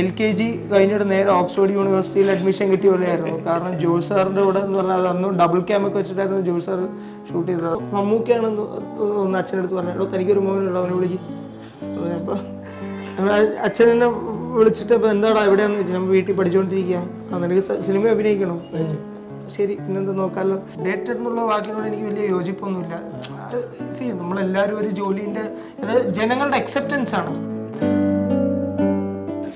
L K G കഴിഞ്ഞിട്ട് നേരെ Oxford യൂണിവേഴ്സിറ്റിയിൽ അഡ്മിഷൻ കിട്ടിയ പോലെയായിരുന്നു. കാരണം ജോസ് സാറിന്റെ കൂടെ എന്ന് പറഞ്ഞാൽ അത് ഡബിൾ ക്യാമൊക്കെ വെച്ചിട്ടായിരുന്നു ജോസ് സാർ ഷൂട്ട് ചെയ്തത്. മമ്മൂക്കയാണ് ഒന്ന് അച്ഛനടുത്ത് പറഞ്ഞത് എടോ തനിക്കൊരു മോനുള്ള അവനെ വിളിക്കും. അപ്പോൾ അച്ഛനെന്നെ വിളിച്ചിട്ട് അപ്പോൾ എന്താടാ എവിടെയാന്ന് വെച്ചാൽ നമ്മൾ വീട്ടിൽ പഠിച്ചുകൊണ്ടിരിക്കുക ആ സിനിമ അഭിനയിക്കണോ? ശരി പിന്നെന്ത് നോക്കാമല്ലോ ഡേറ്റഡ് എന്നുള്ള വാക്കിനോട് എനിക്ക് വലിയ യോജിപ്പൊന്നുമില്ല. സി നമ്മളെല്ലാവരും ഒരു ജോലിന്റെ അത് ജനങ്ങളുടെ അക്സെപ്റ്റൻസ് ആണ്.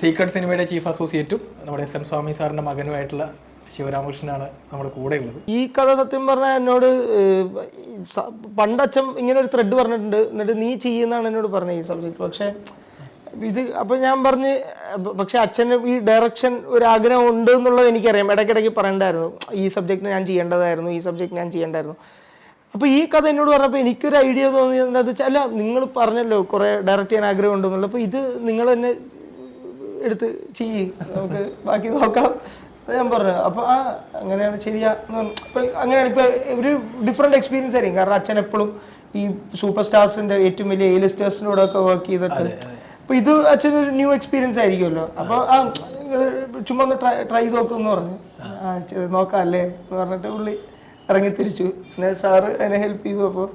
സീക്രട്ട് സിനിമയുടെ ചീഫ് അസോസിയേറ്റും നമ്മുടെ എസ് എം സ്വാമി സാറിന്റെ മകനുമായിട്ടുള്ള ശിവരാമകൃഷ്ണനാണ് നമ്മുടെ കൂടെ ഉള്ളത് ഈ കഥ സത്യം പറഞ്ഞാൽ എന്നോട് പണ്ടച്ഛൻ ഇങ്ങനെ ഒരു ത്രെഡ് പറഞ്ഞിട്ടുണ്ട്. എന്നിട്ട് നീ ചെയ്യുന്നതാണ് എന്നോട് പറഞ്ഞത് ഈ സബ്ജക്ട് പക്ഷേ ഇത് അപ്പോൾ ഞാൻ പറഞ്ഞ് പക്ഷെ അച്ഛന് ഈ ഡയറക്ഷൻ ഒരു ആഗ്രഹം ഉണ്ട് എന്നുള്ളത് എനിക്കറിയാം. ഇടയ്ക്കിടയ്ക്ക് പറയണ്ടായിരുന്നു. ഈ സബ്ജക്റ്റ് ഞാൻ ചെയ്യേണ്ടതായിരുന്നു ഈ സബ്ജക്റ്റ് ഞാൻ ചെയ്യേണ്ടായിരുന്നു. അപ്പോൾ ഈ കഥ എന്നോട് പറഞ്ഞപ്പോൾ എനിക്കൊരു ഐഡിയ തോന്നിയത് എന്താ വെച്ചാൽ അല്ല നിങ്ങൾ പറഞ്ഞല്ലോ കുറേ ഡയറക്റ്റ് ചെയ്യാൻ ആഗ്രഹം ഉണ്ടെന്നുള്ളത്. അപ്പോൾ ഇത് നിങ്ങൾ തന്നെ എടുത്ത് ചെയ്യ്. നമുക്ക് ബാക്കി നോക്കാം. അത് ഞാൻ പറഞ്ഞു. അപ്പോൾ ആ അങ്ങനെയാണ് ശരിയാ. അപ്പൊ അങ്ങനെയാണ്. ഇപ്പൊ ഒരു ഡിഫറെന്റ് എക്സ്പീരിയൻസ് ആയിരിക്കും. കാരണം അച്ഛൻ എപ്പോഴും ഈ സൂപ്പർ സ്റ്റാർസിന്റെ ഏറ്റവും വലിയ എ ലിസ്റ്റേഴ്സിന്റെ കൂടെ ഒക്കെ വർക്ക് ചെയ്തിട്ട് അപ്പോൾ ഇത് അച്ഛൻ ഒരു ന്യൂ എക്സ്പീരിയൻസ് ആയിരിക്കുമല്ലോ. അപ്പോൾ ആ ചുമ്മാ ഒന്ന് ട്രൈ ട്രൈ നോക്കുമെന്ന് പറഞ്ഞു. ആ നോക്കാം അല്ലേ എന്ന് പറഞ്ഞിട്ട് പുള്ളി ഇറങ്ങി തിരിച്ചു പിന്നെ സാറ് എന്നെ ഹെൽപ്പ് ചെയ്തു. അപ്പോൾ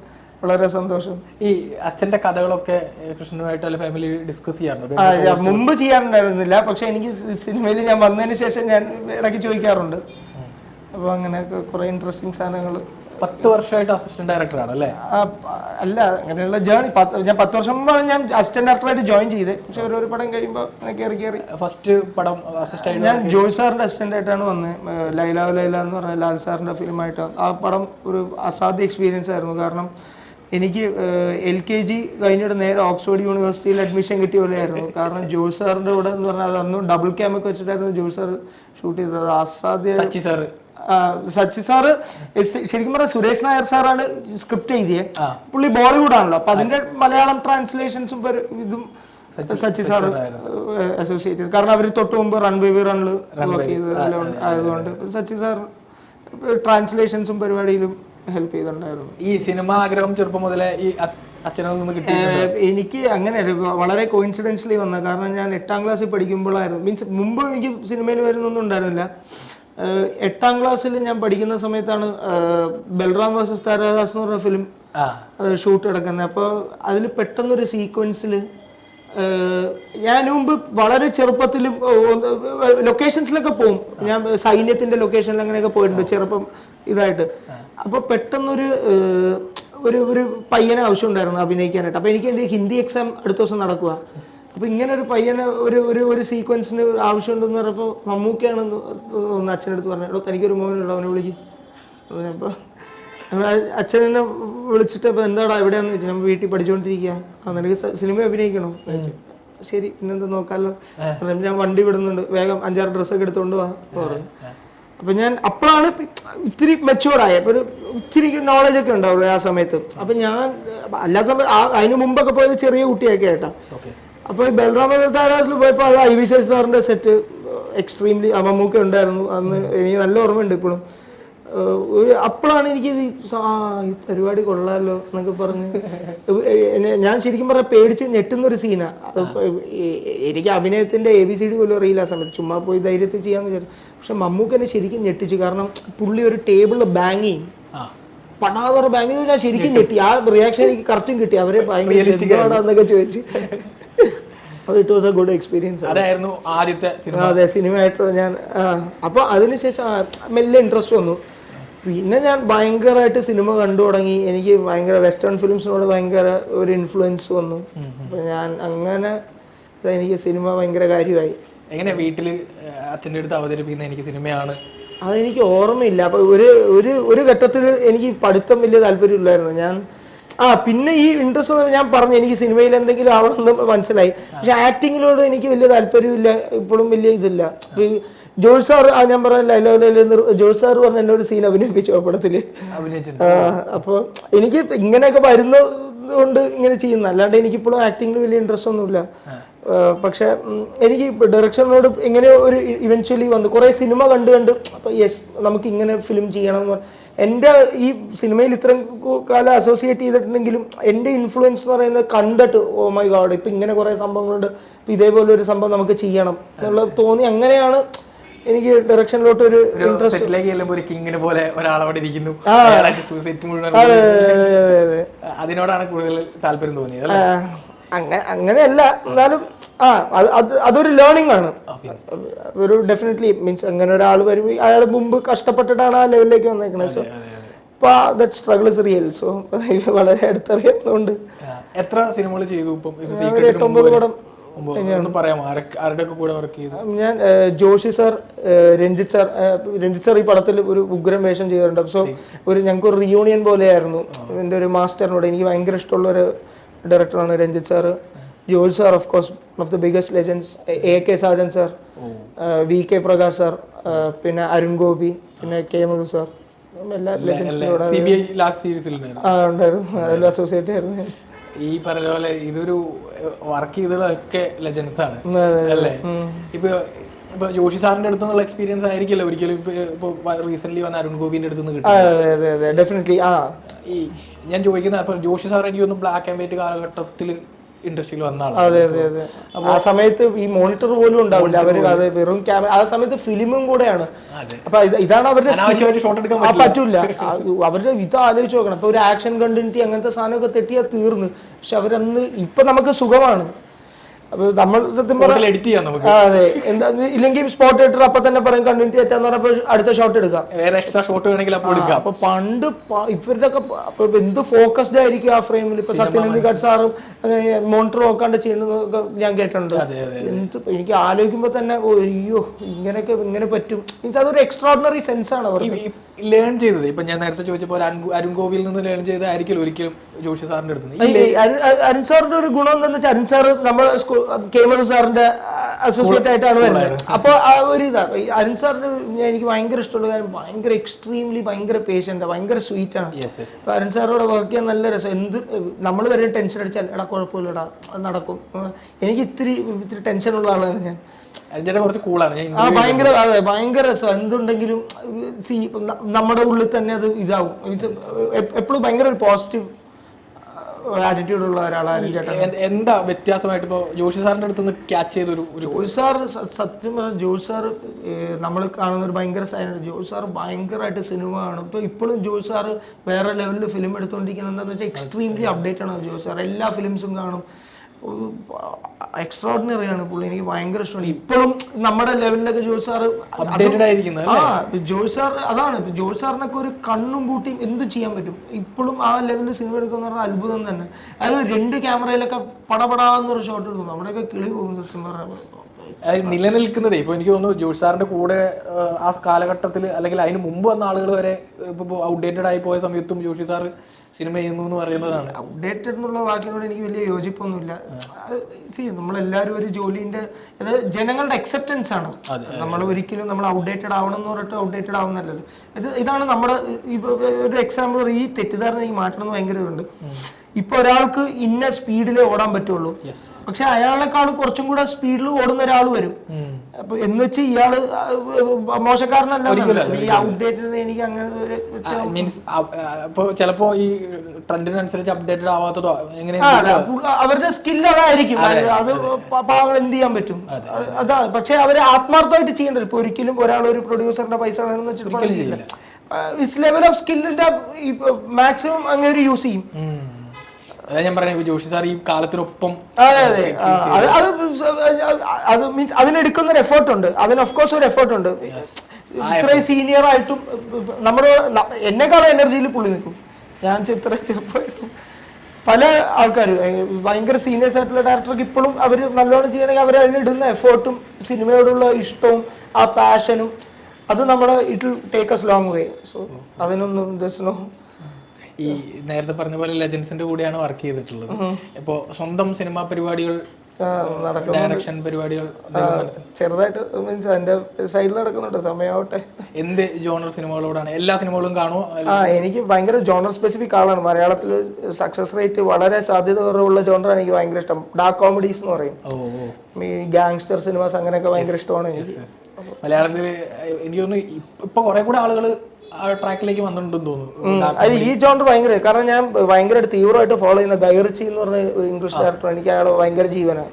വളരെ സന്തോഷം. ഈ അച്ഛന്റെ കഥകളൊക്കെ കൃഷ്ണനുമായിട്ട് അല്ലെ ഫാമിലി ഡിസ്കസ് ചെയ്യാറുണ്ട്? മുമ്പ് ചെയ്യാറുണ്ടായിരുന്നില്ല. പക്ഷെ എനിക്ക് സിനിമയിൽ ഞാൻ വന്നതിന് ശേഷം ഞാൻ ഇടയ്ക്ക് ചോദിക്കാറുണ്ട്. അപ്പോൾ അങ്ങനെ കുറേ ഇൻട്രസ്റ്റിംഗ് സാധനങ്ങൾ പത്ത് വർഷമായിട്ട് അസിസ്റ്റന്റ് ഡയറക്ടറാണ് അല്ലേ? അല്ല അങ്ങനെയുള്ള ജേണി ഞാൻ പത്ത് വർഷം മുമ്പാണ് ഞാൻ അസിസ്റ്റന്റ് ഡയറക്ടറായിട്ട് ജോയിൻ ചെയ്തത്. പക്ഷെ ഒരു പടം കഴിയുമ്പോൾ കയറി കയറി ഫസ്റ്റ് പടം അസിസ്റ്റന്റ് ഞാൻ ജോയ് സാറിന്റെ അസിസ്റ്റന്റ് ആയിട്ടാണ് വന്നത്. ലൈല ലൈല എന്ന് പറഞ്ഞ ലാൽ സാറിന്റെ ഫിലിമായിട്ട് ആ പടം ഒരു അസാധ്യ എക്സ്പീരിയൻസ് ആയിരുന്നു. കാരണം എനിക്ക് എൽ കെ ജി കഴിഞ്ഞിട്ട് നേരെ ഓക്സ്ഫോർഡ് യൂണിവേഴ്സിറ്റിയിൽ അഡ്മിഷൻ കിട്ടിയ പോലെയായിരുന്നു. കാരണം ജോസ് സാറിന്റെ കൂടെ എന്ന് പറഞ്ഞാൽ അത് അന്ന് ഡബിൾ ക്യാം ഒക്കെ വെച്ചിട്ടായിരുന്നു ജോസ് സാർ ഷൂട്ട് ചെയ്തത്. അസാധ്യ സച്ചി സാറ്. സച്ചി സാറ് ശരിക്കും പറഞ്ഞാൽ സുരേഷ് നായർ സാറാണ് സ്ക്രിപ്റ്റ് എഴുതിയത് പുള്ളി ബോളിവുഡ് ആണല്ലോ. അപ്പൊ അതിന്റെ മലയാളം ട്രാൻസ്ലേഷൻസും ഇതും സച്ചി സാർ അസോസിയേറ്റഡ് കാരണം അവർ തൊട്ട് മുമ്പ് റൺ ബേബി റണ്ണിൽ വർക്ക് ആയതുകൊണ്ട്. സച്ചി സാർ ട്രാൻസ്ലേഷൻസും പരിപാടിയിലും ഹെൽപ്പ് ചെയ്തിട്ടുണ്ടായിരുന്നു. ഈ സിനിമ ആഗ്രഹം ചെറുപ്പം മുതലേ ഈ അച്ഛനൊന്നും അച്ഛനിൽ നിന്ന് കിട്ടി എനിക്ക് അങ്ങനെ വളരെ കോയിൻസിഡൻഷ്യലി വന്ന. കാരണം ഞാൻ എട്ടാം ക്ലാസ്സിൽ പഠിക്കുമ്പോഴായിരുന്നു. മീൻസ് മുമ്പ് എനിക്ക് സിനിമയിൽ വരുന്നൊന്നും ഉണ്ടായിരുന്നില്ല. എട്ടാം ക്ലാസ്സിൽ ഞാൻ പഠിക്കുന്ന സമയത്താണ് ബൽറാം വേഴ്സസ് താരാദാസ് എന്ന് പറഞ്ഞ ഫിലിം ഷൂട്ട് കിടക്കുന്നത് അപ്പോൾ അതിൽ പെട്ടെന്നൊരു സീക്വൻസിൽ ഞാൻ മുമ്പ് വളരെ ചെറുപ്പത്തിലും ലൊക്കേഷൻസിലൊക്കെ പോകും ഞാൻ സൈന്യത്തിന്റെ ലൊക്കേഷനിൽ അങ്ങനെയൊക്കെ പോയിട്ടുണ്ട്. ചെറുപ്പം ഇതായിട്ട്. അപ്പോൾ പെട്ടെന്നൊരു ഒരു ഒരു പയ്യനെ ആവശ്യമുണ്ടായിരുന്നു അഭിനയിക്കാനായിട്ട്. അപ്പോൾ എനിക്ക് എന്റെ ഹിന്ദി എക്സാം അടുത്ത ദിവസം നടക്കുക അപ്പോൾ ഇങ്ങനെ ഒരു പയ്യനെ ഒരു ഒരു ഒരു സീക്വൻസിന് ആവശ്യമുണ്ടെന്ന് പറഞ്ഞപ്പോൾ മമ്മൂക്കയാണെന്ന് ഒന്ന് അച്ഛനടുത്ത് പറഞ്ഞു എടോ തനിക്കൊരു ഉണ്ടോ അവനെ വിളിക്ക്. അപ്പോൾ അച്ഛനെന്നെ വിളിച്ചിട്ട് അപ്പോൾ എന്താടാ എവിടെയാന്ന് ചോദിച്ചു? നമ്മൾ വീട്ടിൽ പഠിച്ചുകൊണ്ടിരിക്കുക ആ നിനക്ക് സിനിമ അഭിനയിക്കണോ? ശരി പിന്നെന്താ നോക്കാമല്ലോ ഞാൻ വണ്ടി വിടുന്നുണ്ട്. വേഗം അഞ്ചാറ് ഡ്രസ്സൊക്കെ എടുത്തുകൊണ്ട് വാ. പറഞ്ഞു അപ്പൊ ഞാൻ അപ്പോഴാണ് ഇത്തിരി മെച്ചുവേർഡായ അപ്പൊ ഒരു ഇച്ചിരി നോളജ് ഒക്കെ ഉണ്ടാവുള്ളൂ ആ സമയത്ത്. അപ്പൊ ഞാൻ അല്ലാ സമയത്ത് അതിന് മുമ്പൊക്കെ പോയത് ചെറിയ കുട്ടിയൊക്കെ ആയിട്ടാ. അപ്പൊ അപ്പോൾ ഈ ബൽറാമ താരാസിൽ പോയപ്പോൾ അത് ഐ വി ശശി സാറിന്റെ സെറ്റ് എക്സ്ട്രീംലി മമ്മൂക്ക ഉണ്ടായിരുന്നു. അന്ന് എനിക്ക് നല്ല ഓർമ്മയുണ്ട് ഇപ്പോഴും. ഒരു അപ്പോഴാണ് എനിക്ക് ഈ പരിപാടി കൊള്ളാമല്ലോ എന്നൊക്കെ പറഞ്ഞ്. ഞാൻ ശരിക്കും പറഞ്ഞാൽ പേടിച്ച് ഞെട്ടുന്ന ഒരു സീനാണ് എനിക്ക് അഭിനയത്തിന്റെ എ ബി സി ഡി പോലും അറിയില്ല ആ സമയത്ത്. ചുമ്മാ പോയി ധൈര്യത്തിൽ ചെയ്യാമെന്ന് വിചാരിച്ചു. പക്ഷെ മമ്മൂക്കനെ ശരിക്കും ഞെട്ടിച്ചു. കാരണം പുള്ളി ഒരു ടേബിളിൽ ബാങ് ചെയ്യും. ആ. പടാതെ ബാങ്ക് ഞാൻ ശരിക്കും ഞെട്ടി. ആ റിയാക്ഷൻ എനിക്ക് കറക്റ്റും കിട്ടി. അവരെ ഭയങ്കര ചോദിച്ച്. അപ്പോൾ it was a good experience അതായിരുന്നു ആദ്യത്തെ സിനിമ അതെ സിനിമയായിട്ട് ഞാൻ അപ്പോൾ അതിനുശേഷം മെല്ലെ ഇൻട്രസ്റ്റ് വന്നു. പിന്നെ ഞാൻ ഭയങ്കരമായിട്ട് സിനിമ കണ്ടു തുടങ്ങി. എനിക്ക് ഭയങ്കര വെസ്റ്റേൺ ഫിലിംസിനോട് ഭയങ്കര ഒരു ഇൻഫ്ലുവൻസ് വന്നു. അപ്പോൾ ഞാൻ അങ്ങനെ എനിക്ക് സിനിമ ഭയങ്കര കാര്യമായി. എങ്ങനെ വീട്ടിൽ അച്ഛന്റെ അടുത്ത് അവതരിപ്പിക്കുന്ന എനിക്ക് സിനിമയാണ്? അതെനിക്ക് ഓർമ്മയില്ല. അപ്പൊ ഒരു ഒരു ഒരു ഘട്ടത്തിൽ എനിക്ക് പഠിത്തം വലിയ താല്പര്യമില്ലായിരുന്നു. ഞാൻ ആ പിന്നെ ഈ ഇൻട്രസ്റ്റ് ഞാൻ പറഞ്ഞു എനിക്ക് സിനിമയിൽ എന്തെങ്കിലും ആവണമെന്ന് മനസ്സിലായി. പക്ഷെ ആക്ടിങ്ങിനോട് എനിക്ക് വലിയ താല്പര്യമില്ല ഇപ്പോഴും വലിയ ഇതില്ല. അപ്പൊ ജോൾ സാർ ആ ഞാൻ പറഞ്ഞ ജോയ് സാർ പറഞ്ഞ എന്നോട് സീൻ അഭിനയിപ്പിച്ചു ആ പടത്തിൽ. അപ്പൊ എനിക്ക് ഇങ്ങനെയൊക്കെ വരുന്നത് കൊണ്ട് ഇങ്ങനെ ചെയ്യുന്ന. അല്ലാണ്ട് എനിക്കിപ്പോഴും ആക്ടിങ്ങിൽ വലിയ ഇൻട്രസ്റ്റ് ഒന്നുമില്ല. പക്ഷെ എനിക്ക് ഡയറക്ഷനോട് എങ്ങനെ ഒരു ഇവൻച്വലി വന്നു. കുറേ സിനിമ കണ്ടു കണ്ട് അപ്പോൾ യെസ് നമുക്ക് ഇങ്ങനെ ഫിലിം ചെയ്യണം എന്ന് എന്റെ ഈ സിനിമയിൽ ഇത്രയും കാലം അസോസിയേറ്റ് ചെയ്തിട്ടുണ്ടെങ്കിലും എന്റെ ഇൻഫ്ലുവൻസ് എന്ന് പറയുന്നത് കണ്ടിട്ട് ഓ മൈ ഗാഡ് ഇപ്പം ഇങ്ങനെ കുറേ സംഭവങ്ങളുണ്ട്. ഇപ്പം ഇതേപോലെ ഒരു സംഭവം നമുക്ക് ചെയ്യണം. എന്നുള്ളത് തോന്നി. അങ്ങനെയാണ് എനിക്ക് ഡയറക്ഷനിലോട്ട് ഒരു ഇൻട്രസ്റ്റ് സെറ്റിലേക്ക് ചെല്ലുമ്പോൾ ഒരു കിങ്ങിനെ പോലെ ഒരാളവിടെ ഇരിക്കുന്നു. അതിനോടാണ് കൂടുതൽ താല്പര്യം തോന്നിയത്? അങ്ങനെ അങ്ങനെയല്ല എന്നാലും ആ അത് അത് അതൊരു ലേണിംഗ് ആണ്. ഒരു ഡെഫിനറ്റ്ലി മീൻസ് അങ്ങനെ ഒരാൾ വരും അയാൾ മുമ്പ് കഷ്ടപ്പെട്ടിട്ടാണ് ആ ലെവലിലേക്ക് വന്നേക്കുന്നത് സോ ഇപ്പൊ that struggle is real so വളരെ അടുത്തറിയുന്നുണ്ട് ആ, എത്ര സിനിമകൾ ചെയ്തു ഇപ്പം? എട്ടൊമ്പത് പടം കൂടെ വർക്ക് ചെയ്തു? ഞാൻ Joshi sir Ranjith Ranjith sir Ranjith Ranjith sir ഈ പടത്തിൽ ഒരു ഉഗ്രം വേഷം ചെയ്തിട്ടുണ്ട്. സോ ഒരു ഞങ്ങൾക്ക് ഒരു റിയൂണിയൻ പോലെയായിരുന്നു. എന്റെ ഒരു മാസ്റ്ററിനോട് എനിക്ക് ഭയങ്കര ഇഷ്ടമുള്ള ഒരു ഡയറക്ടറാണ് Ranjith sir Joshi sir of course one of the biggest legends A K Sajan sir V K Prakash sir പിന്നെ അരുൺ ഗോപി പിന്നെ കെ മധു സാർ എല്ലാ ലെജൻസിനോട് ഉണ്ടായിരുന്നു. അതിൽ അസോസിയേറ്റ് ആയിരുന്നു. ഈ പറഞ്ഞ പോലെ ഇതൊരു വർക്ക് ചെയ്തതൊക്കെ ലെജൻസ് ആണ്. അല്ലേ? ഇപ്പൊ ഇപ്പൊ ജോഷി സാറിന്റെ അടുത്ത് നിന്നുള്ള എക്സ്പീരിയൻസ് ആയിരിക്കില്ല. ഒരിക്കലും ഇപ്പൊ റീസെന്റ് വന്ന അരുൺ ഗോപിന്റെ അടുത്ത് നിന്ന് കിട്ടും ഈ ഞാൻ ചോദിക്കുന്ന അപ്പൊ ജോഷി സാർ എനിക്ക് ഒന്ന് ബ്ലാക്ക് ആൻഡ് വൈറ്റ് കാലഘട്ടത്തിൽ ഇൻഡസ്ട്രിയിൽ വന്ന ആളാണ്. അതെ അതെ അതെ. ആ സമയത്ത് ഈ മോണിറ്റർ പോലും ഉണ്ടാവില്ല. അവർ അത് വെറും ക്യാമറ ആ സമയത്ത് ഫിലിമും കൂടെയാണ്. അതെ. അപ്പൊ ഇത് ഇതാണ് അവരുടെ skill. ഷോട്ട് എടുക്കാൻ ആ പറ്റൂല. ആ, അവരുടെ ഇത് ആലോചിച്ച് നോക്കണം. ഇപ്പൊ ഒരു ആക്ഷൻ കണ്ടിന്യൂറ്റി അങ്ങനത്തെ സാധനമൊക്കെ തെറ്റിയാൽ തീർന്ന്. പക്ഷെ അവരന്ന് ഇപ്പൊ നമുക്ക് സുഖമാണ്. അപ്പൊ നമ്മൾ സത്യം പറഞ്ഞാൽ എഡിറ്റ് ചെയ്യാം നമുക്ക്. അതെ. എന്താ ഇല്ലെങ്കിൽ സ്പോട്ട് എഡിറ്റർ അപ്പൊ തന്നെ പറയും കണ്ടിന്യൂ എന്ന് പറഞ്ഞപ്പോ അടുത്ത ഷോട്ട് എടുക്കാം. വേറെ എക്സ്ട്രാ ഷോട്ട് വേണമെങ്കിൽ അപ്പോൾ എടുക്കാം. അപ്പൊ പണ്ട് ഇവരുടെ ഒക്കെ എന്ത് ഫോക്കസ്ഡ് ആയിരിക്കും ആ ഫ്രെയിമിൽ ഇപ്പൊ സത്യനന്ദിക്കാട് സാറും മോണിറ്റർ നോക്കാണ്ട് ചെയ്യുന്നതൊക്കെ ഞാൻ കേട്ടിട്ടുണ്ട്. എന്ത് എനിക്ക് ആലോചിക്കുമ്പോ തന്നെ അയ്യോ ഇങ്ങനെയൊക്കെ ഇങ്ങനെ പറ്റും. മീൻസ് അതൊരു എക്സ്ട്രോഡിനറി സെൻസ് ആണ് അവർ ലേൺ ചെയ്തത്. ഇപ്പൊ ഞാൻ നേരത്തെ ചോദിച്ചപ്പോൾ അരുൺ ഗോപിയിൽ നിന്ന് ലേൺ ചെയ്തായിരിക്കും ഒരിക്കലും ജോഷി സാറിന്റെ അടുത്ത് അരുൺ സാറിന്റെ ഒരു ഗുണം എന്താണെന്ന് വെച്ചാൽ അരുൺ സാർ കേമറ സാറിന്റെ അസോസിയേറ്റ് ആയിട്ടാണ് വരുന്നത്. അപ്പൊ ആ ഒരു ഇതാ ഈ അരുൺ സാറിന് എനിക്ക് ഭയങ്കര ഇഷ്ടമുള്ള കാര്യം ഭയങ്കര എക്സ്ട്രീംലി ഭയങ്കര പേഷ്യന്റ് ഭയങ്കര സ്വീറ്റ് ആണ്. അരുൺ സാറോട് വർക്ക് ചെയ്യാൻ നല്ല രസം. എന്ത് നമ്മൾ വരെ ടെൻഷൻ അടിച്ചാൽ എടാ കുഴപ്പമില്ലടാ അത് നടക്കും. എനിക്ക് ഇത്തിരി ഇത്തിരി ടെൻഷനുള്ള ആളാണ് ഞാൻ. അരുൺചേട്ടൻ കുറച്ച് കൂളാണ് ആ ഭയങ്കര അതെ ഭയങ്കര രസം. എന്തുണ്ടെങ്കിലും സി നമ്മുടെ ഉള്ളിൽ തന്നെ അത് ഇതാവും. എപ്പോഴും ഭയങ്കര ഒരു പോസിറ്റീവ് ആറ്റിറ്റ്യൂഡ് ഉള്ള ഒരാളാണ് ചേട്ടൻ. എന്താ വ്യത്യാസമായിട്ട് ഇപ്പോൾ ജോഷി സാറിന്റെ അടുത്ത് നിന്ന് ക്യാച്ച് ചെയ്ത ഒരു ജോയ് സാർ സത്യം പറഞ്ഞാൽ ജോഷി സാർ നമ്മൾ കാണുന്ന ഒരു ഭയങ്കര സൈനാണ് ജോഷി സാർ ഭയങ്കരമായിട്ട് സിനിമ ആണ് ഇപ്പോൾ ഇപ്പോഴും ജോസ് സാർ വേറെ ലെവലിൽ ഫിലിം എടുത്തുകൊണ്ടിരിക്കുന്നത് എന്താണെന്ന് വെച്ചാൽ എക്സ്ട്രീംലി അപ്ഡേറ്റ് ആണ് ജോസ് സാർ എല്ലാ ഫിലിംസും കാണും. ആണ്. പുള്ളി എനിക്ക് ഭയങ്കര ഇഷ്ടമാണ്. ഇപ്പോഴും നമ്മുടെ ലെവലിലൊക്കെ ജോയ് സാർ അപ്ഡേറ്റഡ് ആയിരിക്കുന്നത് ആ ജോയ് സാർ അതാണ്. ജോയ് സാറിനൊക്കെ ഒരു കണ്ണും കൂട്ടിയും എന്ത് ചെയ്യാൻ പറ്റും? ഇപ്പോഴും ആ ലെവലിൽ സിനിമ എടുക്കുന്ന പറഞ്ഞാൽ അത്ഭുതം തന്നെ. അത് രണ്ട് ക്യാമറയിലൊക്കെ പടപടാന്ന് ഒരു ഷോട്ട് എടുക്കും. നമ്മുടെയൊക്കെ കിളി പോകും സത്യം പറഞ്ഞാൽ. നിലനിൽക്കുന്നതേ ഇപ്പൊ എനിക്ക് തോന്നുന്നു ജോഷി സാറിന്റെ കൂടെ ആ, കാലഘട്ടത്തിൽ അല്ലെങ്കിൽ അതിന് മുമ്പ് വന്ന ആളുകൾ വരെ ഇപ്പൊ ഔട്ട്ഡേറ്റഡ് ആയി പോയ സമയത്തും ജോഷി സാർ സിനിമ ചെയ്യുന്നു എന്ന് പറയുന്നതാണ്. അപ്ഡേറ്റഡ് എന്നുള്ള വാക്കിനോട് എനിക്ക് വലിയ യോജിപ്പൊന്നുമില്ല. സി നമ്മളെല്ലാവരും ഒരു ജോലിന്റെ അത് ജനങ്ങളുടെ അക്സെപ്റ്റൻസ് ആണ്. നമ്മൾ ഒരിക്കലും നമ്മൾ ഔട്ട്ഡേറ്റഡ് ആവണം എന്ന് പറഞ്ഞിട്ട് ഔട്ട്ഡേറ്റഡ് ആവുന്നല്ലോ ഇത് ഇതാണ് നമ്മുടെ ഒരു എക്സാമ്പിൾ ഈ തെറ്റിദ്ധാരണ എനിക്ക് മാറ്റണം എന്ന് ഭയങ്കര ഇതുണ്ട് ഇപ്പൊ ഒരാൾക്ക് ഇന്ന സ്പീഡിലേ ഓടാൻ പറ്റുള്ളൂ. പക്ഷെ അയാളെക്കാൾ കുറച്ചും കൂടെ സ്പീഡിൽ ഓടുന്ന ഒരാൾ വരും. അപ്പൊ എന്ന് വെച്ച് ഇയാൾ മോശക്കാരനല്ല ഈ എനിക്ക് അങ്ങനെ ഒരു മീൻസ് ഇപ്പൊ ചിലപ്പോ ഈ ട്രെൻഡിനനുസരിച്ച് അപ്ഡേറ്റഡ് ആവാത്തതോ എങ്ങനെ അവരുടെ സ്കിൽ അതായിരിക്കും. അത് പാവങ്ങൾ എന്ത് ചെയ്യാൻ പറ്റും? അതാണ്. പക്ഷെ അവർ ആത്മാർത്ഥമായിട്ട് ചെയ്യണ്ടല്ലോ ഇപ്പൊ ഒരിക്കലും ഒരാൾ ഒരു പ്രൊഡ്യൂസറിന്റെ പൈസ വേണമെന്ന് വെച്ചിട്ട് ഇസ് ലെവൽ ഓഫ് സ്കില്ലിന്റെ മാക്സിമം അങ്ങനെ ഒരു യൂസ് ചെയ്യും. അതാ ഞാൻ പറഞ്ഞ ജോഷി സാർ ഈ കാലത്തിനൊപ്പം അതെ അതെ. അത് അത് മീൻസ് അതിനെടുക്കുന്ന ഒരു എഫേർട്ട് ഉണ്ട്. അതിന് ഓഫ് കോഴ്സ് ഒരു എഫേർട്ട് ഉണ്ട്. ഇത്രയും സീനിയർ ആയിട്ടും നമ്മുടെ എന്നെക്കാളും എനർജിയിൽ പുള്ളി നിൽക്കും ഞാൻ ചിത്ര ചെറുപ്പമായിട്ടും. പല ആൾക്കാരും ഭയങ്കര സീനിയേഴ്സ് ആയിട്ടുള്ള ഡയറക്ടർക്ക് ഇപ്പോഴും അവർ നല്ലോണം ചെയ്യണമെങ്കിൽ അവർ അതിനിടുന്ന എഫേർട്ടും സിനിമയോടുള്ള ഇഷ്ടവും ആ പാഷനും അത് നമ്മുടെ it take us long way so അതിനൊന്നും ദസ് നോ ഈ നേരത്തെ പറഞ്ഞ പോലെ ലെജൻസിന്റെ കൂടെയാണ് വർക്ക് ചെയ്തിട്ടുള്ളത്. ഇപ്പോ സ്വന്തം സിനിമാ പരിപാടികൾ ഡയറക്ഷൻ പരിപാടികൾ ചെറുതായിട്ട് മീൻസ് എന്റെ സൈഡിൽ നടക്കുന്നുണ്ട്. സമയമാവട്ടെ എന്ത് ജോണർ സിനിമകളോടാണ് എല്ലാ സിനിമകളും കാണുമോ ആ എനിക്ക് ഭയങ്കര ജോണർ സ്പെസിഫിക് ആളാണ്. മലയാളത്തിൽ സക്സസ് റേറ്റ് വളരെ സാധ്യത കുറവുള്ള ജോണറാണ് എനിക്ക് ഭയങ്കര ഇഷ്ടം. ഡാർക്ക് കോമഡീസ് എന്ന് പറയും. ഈ ഗാങ്സ്റ്റർ സിനിമാസ് അങ്ങനെയൊക്കെ ഭയങ്കര ഇഷ്ടമാണ് എനിക്ക്. മലയാളത്തിൽ എനിക്ക് തോന്നുന്നു ഇപ്പ- കുറെ കൂടെ ആളുകൾ ട്രാക്കിലേക്ക് വന്നിട്ടുണ്ടെന്ന് തോന്നുന്നു. ഈ ജോണർ ഭയങ്കര കാരണം ഞാൻ ഭയങ്കര തീവ്രമായിട്ട് ഫോളോ ചെയ്യുന്ന ഗൈറിച്ചി എന്ന് പറഞ്ഞ ഒരു ഇംഗ്ലീഷ് ഡയറക്ടർ എനിക്ക് അയാൾ ഭയങ്കര ജീവനാണ്.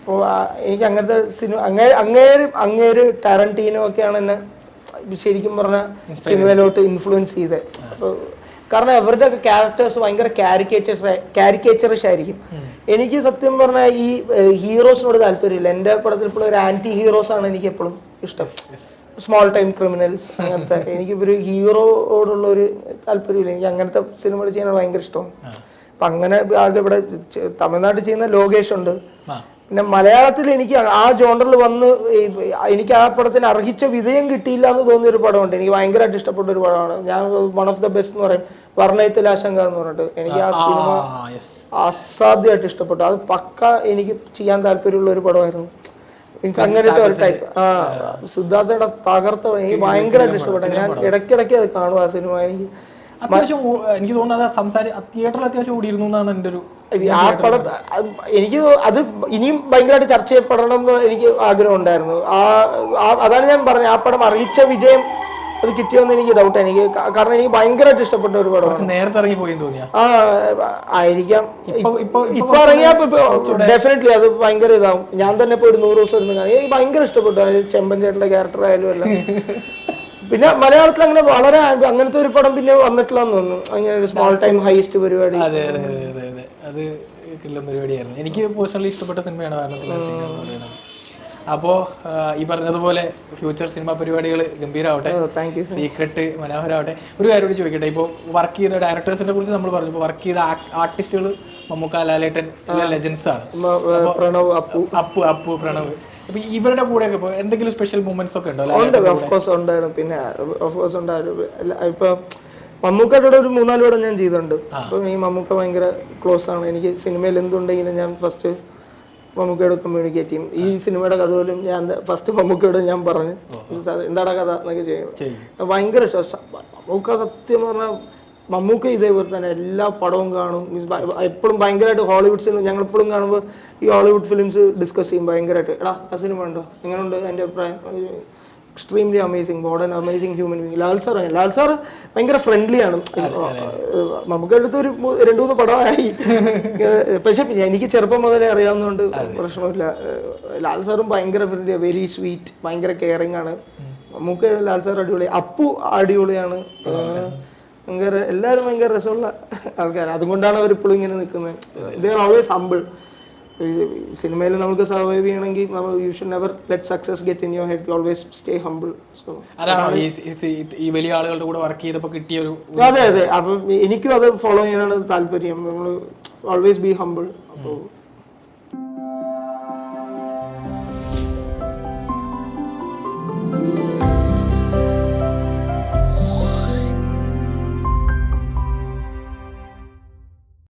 അപ്പോൾ എനിക്ക് അങ്ങനത്തെ സിനിമ അങ്ങേ അങ്ങേര് അങ്ങേര് ടാരന്റീനോ ഒക്കെയാണ് എന്നെ ശരിക്കും പറഞ്ഞ സിനിമയിലോട്ട് ഇൻഫ്ലുവൻസ് ചെയ്തത്. അപ്പോൾ കാരണം അവരുടെ ഒക്കെ ക്യാരക്ടേഴ്സ് ഭയങ്കര കാരിക്കേച്ചേഴ്സ് കാരിക്കേച്ചറിഷ് ആയിരിക്കും. എനിക്ക് സത്യം പറഞ്ഞാൽ ഈ ഹീറോസിനോട് താല്പര്യമില്ല. എന്റെ പടത്തിൽ ഇപ്പോൾ ഒരു ആന്റി ഹീറോസ് ആണ് എനിക്ക് എപ്പോഴും ഇഷ്ടം. സ്മോൾ ടൈം ക്രിമിനൽസ് അങ്ങനത്തെ. എനിക്ക് ഒരു ഹീറോയോടുള്ള ഒരു താല്പര്യമില്ല. എനിക്ക് അങ്ങനത്തെ സിനിമകൾ ചെയ്യാൻ ഭയങ്കര ഇഷ്ടമാണ് അപ്പം അങ്ങനെ ഇവിടെ തമിഴ്നാട്ടിൽ ചെയ്യുന്ന ലോകേഷ് ഉണ്ട്. പിന്നെ മലയാളത്തിൽ എനിക്ക് ആ ജോണ്ടറിൽ വന്ന് എനിക്ക് ആ പടത്തിന് അർഹിച്ച വിധയം കിട്ടിയില്ല എന്ന് തോന്നിയ ഒരു പടമുണ്ട്. എനിക്ക് ഭയങ്കരമായിട്ട് ഇഷ്ടപ്പെട്ട ഒരു പടമാണ്. ഞാൻ വൺ ഓഫ് ദ ബെസ്റ്റ് എന്ന് പറയും. വർണയത്തിൽ ആശങ്ക എന്ന് പറഞ്ഞിട്ട് എനിക്ക് ആ സിനിമ അസാധ്യമായിട്ട് ഇഷ്ടപ്പെട്ടു. അത് പക്ക എനിക്ക് ചെയ്യാൻ താല്പര്യമുള്ള ഒരു പടമായിരുന്നു. മീൻസ് അങ്ങനത്തെ ഒരു ടൈപ്പ് ആ സിദ്ധാർത്ഥയുടെ തകർത്ത എനിക്ക് ഭയങ്കരമായിട്ട് ഇഷ്ടപ്പെട്ടു ഞാൻ ഇടയ്ക്കിടയ്ക്ക് അത് കാണും ആ സിനിമ. എനിക്ക് അത്യാവശ്യം എനിക്ക് തോന്നുന്നത് സംസാരി തിയേറ്ററിൽ അത്യാവശ്യം ഓടിയിരുന്നു എന്നാണ് എന്റെ ഒരു ആ പടം എനിക്ക് അത് ഇനിയും ഭയങ്കരമായിട്ട് ചർച്ച ചെയ്യപ്പെടണം എന്ന് എനിക്ക് ആഗ്രഹം ഉണ്ടായിരുന്നു. ആ ആ- അതാണ് ഞാൻ പറഞ്ഞത്. ആ പടം അറിയിച്ച വിജയം അത് കിട്ടിയോന്ന് എനിക്ക് ഡൗട്ട് എനിക്ക് കാരണം എനിക്ക് ഭയങ്കരമായിട്ട് ഇഷ്ടപ്പെട്ട ഒരു കുറച്ച് നേരത്തെ ഇറങ്ങി പോയി തോന്നിയാ? ആ ആയിരിക്കാം. ഇപ്പൊ ഇറങ്ങിയാ ഡെഫിനറ്റ്ലി അത് ഭയങ്കര ഇതാവും. ഞാൻ തന്നെ ഇപ്പൊ ഒരു നൂറ് ദിവസം ഇരുന്ന് കാണും. എനിക്ക് ഭയങ്കര ഇഷ്ടപ്പെട്ടു. ചെമ്പൻ ചേട്ടന്റെ ക്യാരക്ടർ ആയാലും എല്ലാം. പിന്നെ മലയാളത്തിൽ അങ്ങനെ വളരെ അങ്ങനത്തെ ഒരു പടം പിന്നെ വന്നിട്ടില്ലെന്ന് തോന്നുന്നു. അങ്ങനെ ഒരു സ്മോൾ ടൈം ഹൈസ്റ്റ് പരിപാടി. അതെ അതെ അതെ അതെ അതെ. അത് കിള്ളം പരിപാടിയായിരുന്നു. എനിക്ക് പേഴ്സണലി ഇഷ്ടപ്പെട്ട സിനിമയാണ് പറയുന്നത്. അപ്പോൾ ഈ പറഞ്ഞതുപോലെ ഫ്യൂച്ചർ സിനിമ പരിപാടികൾ ഗംഭീരമാവട്ടെ താങ്ക് യു സീക്രട്ട് മനോഹരമാവട്ടെ ഒരു കാര്യം കൂടി ചോദിക്കട്ടെ ഇപ്പോൾ വർക്ക് ചെയ്ത ഡയറക്ടേഴ്സിനെ കുറിച്ച് നമ്മൾ പറഞ്ഞു. വർക്ക് ചെയ്ത ആർട്ടിസ്റ്റുകൾ മമ്മൂക്ക ലാലേട്ടൻ ലെജൻസ് ആണ് പ്രണവ് അപ്പു. അപ്പു അപ്പു പ്രണവ്. അപ്പൊ ഇവരുടെ കൂടെ ഒക്കെ എന്തെങ്കിലും സ്പെഷ്യൽ മൂമെന്റ്സ് ഒക്കെ ഉണ്ടോ? ഉണ്ട് ഓഫ് കോഴ്സ് ഉണ്ടായിരുന്നു. പിന്നെ ഓഫ് കോഴ്സ് ഉണ്ടായിരുന്നു. ഇപ്പൊ മമ്മൂക്കയുടെ ഒരു മൂന്നാൽ പടം ഞാൻ ചെയ്തിട്ടുണ്ട്. അപ്പം ഈ മമ്മൂക്ക ഭയങ്കര ക്ലോസ് ആണ്. എനിക്ക് സിനിമയിൽ എന്തുണ്ടെങ്കിലും ഞാൻ ഫസ്റ്റ് മമ്മൂക്കയോട് കമ്മ്യൂണിക്കേറ്റ് ചെയ്യും. ഈ സിനിമയുടെ കഥ പോലും ഞാൻ ഫസ്റ്റ് മമ്മൂക്കയോട് ഞാൻ പറഞ്ഞു സാർ എന്താടാ കഥ? എന്നൊക്കെ ചെയ്യും. ഭയങ്കര ഇഷ്ടം. മമ്മൂക്ക സത്യം പറഞ്ഞാൽ മമ്മൂക്ക ഇതേപോലെ തന്നെ എല്ലാ പടവും കാണും. മീൻസ് എപ്പോഴും ഭയങ്കരമായിട്ട് ഹോളിവുഡ് സിനിമ ഞങ്ങൾ എപ്പോഴും കാണുമ്പോൾ ഈ ഹോളിവുഡ് ഫിലിംസ് ഡിസ്കസ് ചെയ്യും ഭയങ്കരമായിട്ട്. എടാ ആ സിനിമ ഉണ്ടോ എങ്ങനെയുണ്ട് എന്റെ അഭിപ്രായം. Extremely amazing Borden amazing human being Lal sir Lal sir ഭയങ്കര ഫ്രണ്ട്ലി ആണ്. നമുക്ക് ഒരു രണ്ട് മൂന്ന് പടമായി. പക്ഷെ എനിക്ക് ചെറുപ്പം മുതലേ അറിയാവുന്നതുകൊണ്ട് പ്രശ്നമില്ല. ലാൽ സാറും ഭയങ്കര ഫ്രണ്ട്ലി വെരി സ്വീറ്റ് ഭയങ്കര കെയറിങ് ആണ്. നമുക്ക് ലാൽ സാർ അടിപൊളി അപ്പു അടിപൊളിയാണ്. ഭയങ്കര എല്ലാവരും ഭയങ്കര രസമുള്ള ആൾക്കാരാണ്. അതുകൊണ്ടാണ് അവർ ഇപ്പോഴും ഇങ്ങനെ നിൽക്കുന്നത്. ഇതേ ഓൾവേസ് ഹമ്പിൾ സിനിമയിൽ നമുക്ക് സർവൈവ് ചെയ്യണമെങ്കിൽ you should never let success get in your head always stay humble so ഈ വലിയ ആളുകളുടെ കൂടെ വർക്ക് ചെയ്തപ്പോൾ കിട്ടിയ ഒരു അതെ അതെ. അപ്പം എനിക്കും അത് ഫോളോ ചെയ്യാനാണ് താല്പര്യം. നമ്മൾ ഓൾവേസ് ബി ഹംബിൾ അപ്പോൾ